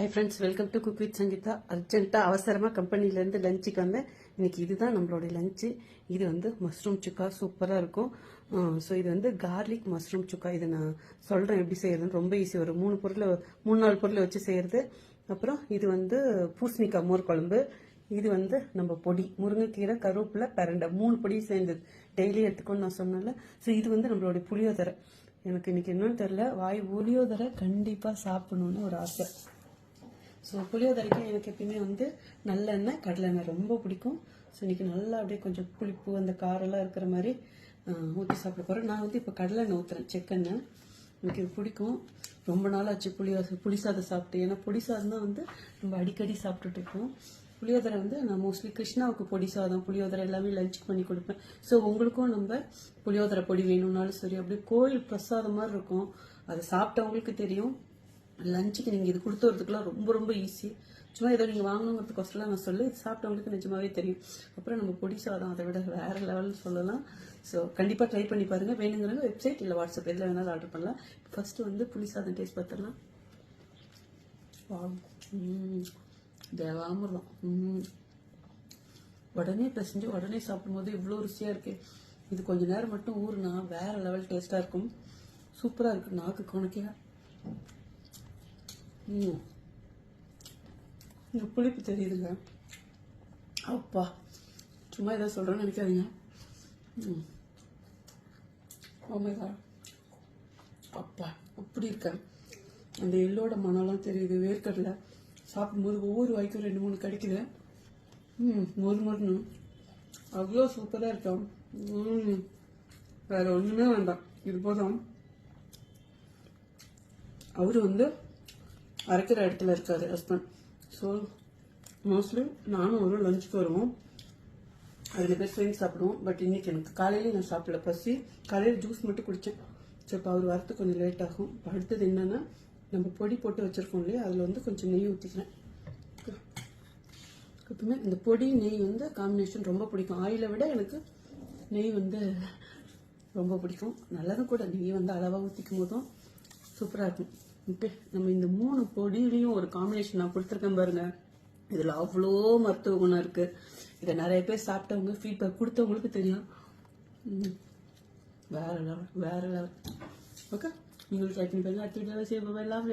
Hi friends welcome to cook with Sangeetha அர்ஜென்ட்டாக அவசரமாக கம்பெனிலேருந்து லஞ்சுக்கு வந்தேன் இன்னைக்கு இதுதான் நம்மளுடைய லஞ்சு. இது வந்து மஷ்ரூம் சுக்கா சூப்பராக இருக்கும். ஸோ இது வந்து கார்லிக் மஷ்ரூம் சுக்கா. இதை நான் சொல்கிறேன் எப்படி செய்யறதுன்னு. ரொம்ப ஈஸி ஒரு மூணு பொருளை மூணு நாலு பொருளை வச்சு செய்கிறது அப்புறம் இது வந்து பூசணிக்காய் மோர் குழம்பு. இது வந்து நம்ம பொடி. முருங்கைக்கீரை கருவேப்பிலை பரண்டை. மூணு பொடி சேர்ந்தது. டெய்லி எடுத்துக்கோன்னு நான் சொன்னேன்ல. ஸோ இது வந்து நம்மளுடைய புளியோதரை. எனக்கு இன்றைக்கி என்னன்னு தெரில வாய் புளியோதரை கண்டிப்பாக சாப்பிடணுன்னு ஒரு ஆசை. ஸோ புளியோதரைக்கு எனக்கு எப்பயுமே வந்து நல்லெண்ணெய் கடலெண்ணெய் ரொம்ப பிடிக்கும். ஸோ இன்றைக்கி நல்லா அப்படியே கொஞ்சம் புளிப்பு அந்த காரெல்லாம் இருக்கிற மாதிரி ஊற்றி சாப்பிட போகிறேன் நான் வந்து இப்போ கடலெண்ணெய் ஊற்றுறேன் செக்கெண்ணெய். எனக்கு இது பிடிக்கும். ரொம்ப நாள் ஆச்சு புளி புளி சாதம் சாப்பிட்டு. ஏன்னா பொடி சாதம் தான் வந்து நம்ம அடிக்கடி சாப்பிட்டுட்டு இருக்கோம் புளியோதரை வந்து நான் மோஸ்ட்லி கிருஷ்ணாவுக்கு பொடி சாதம் புளியோதரை எல்லாமே லஞ்சுக்கு பண்ணி கொடுப்பேன். ஸோ உங்களுக்கும் நம்ம புளியோதரை பொடி வேணும்னாலும் சரி அப்படியே கோயில் பிரசாதம் மாதிரி இருக்கும். அதை சாப்பிட்டவங்களுக்கு தெரியும். லஞ்சுக்கு நீங்கள் இது கொடுத்து வரதுக்குலாம் ரொம்ப ரொம்ப ஈஸி சும்மா ஏதோ நீங்கள் வாங்கணுங்கிறதுக்கோசரம் நான் சொல்லி இது சாப்பிட்டவங்களுக்கு நிஜமாவே தெரியும். அப்புறம் நம்ம பொடி சாதம் அதை விட வேறு லெவல் சொல்லலாம். ஸோ கண்டிப்பாக ட்ரை பண்ணி பாருங்கள் வேணுங்கிறவங்க வெப்சைட் இல்லை வாட்ஸ்அப் எதில் வேணாலும் ஆர்டர் பண்ணலாம். ஃபஸ்ட்டு வந்து புளி சாதம் டேஸ்ட் பார்த்துடலாம் தேவாமிரம் உடனே பிசைஞ்சு உடனே சாப்பிடும்போது இவ்வளோ ருசியாக இருக்குது இது கொஞ்ச நேரம் மட்டும் ஊறுனா வேற லெவல் டேஸ்ட்டாக இருக்கும். சூப்பராக இருக்கும் நாக்கு குணக்கையா இந்த புளிப்பு தெரியுதுங்க. அப்பா சும்மா எதாவது சொல்கிறேன்னு நினைக்காதீங்க. ம். Oh ஓமேகா அப்பா அப்படி இருக்கேன் அந்த எள்ளோட மனம்லாம் தெரியுது வேர்க்கடலை. சாப்பிடும்போது ஒவ்வொரு வாய்க்கும் ரெண்டு மூணு கிடைக்குது. ம் மொறு மொறுன்னு. அவ்வளோ சூப்பராக இருக்கும் ம். வேற ஒன்றுமே வேண்டாம். இது போதும். அவர் வந்து அரைக்கிற இடத்துல இருக்காது ஹஸ்பண்ட் ஸோ மோஸ்ட்லி நானும் ஒரு லஞ்சுக்கு வருவோம். அதில் பேர் சேர்ந்து சாப்பிடுவோம். பட் இன்னைக்கு எனக்கு காலையில நான் சாப்பிடல. பசி காலையில் ஜூஸ் மட்டும் குடித்தேன் ஸோ இப்போ அவர் வரத்துக்கு கொஞ்சம் லேட் ஆகும். இப்போ அடுத்தது என்னென்னா நம்ம பொடி போட்டு வச்சுருக்கோம் இல்லையா? அதில் வந்து கொஞ்சம் நெய் ஊற்றிக்கிறேன் எப்பவுமே இந்த பொடி நெய் வந்து காம்பினேஷன் ரொம்ப பிடிக்கும். ஆயிலை விட எனக்கு நெய் வந்து ரொம்ப பிடிக்கும். நல்லதும் கூட. நெய் வந்து அளவாக ஊற்றிக்கும் போதும். சூப்பராக இருக்கும். இப்போ நம்ம இந்த மூணு பொடியிலையும் ஒரு காம்பினேஷன் நான் கொடுத்துருக்கேன் பாருங்க. இதில் அவ்வளோ மருத்துவ குணம் இருக்கு. இதை நிறைய பேர் சாப்பிட்டவங்க ஃபீட்பேக் கொடுத்தவங்களுக்கு தெரியும். ம். வேற லெவல் வேற லெவல் ஓகே நீங்களும் ட்ரை பண்ணி பாருங்க. அடுத்த வீடியோவில் சேவ் எல்லாம்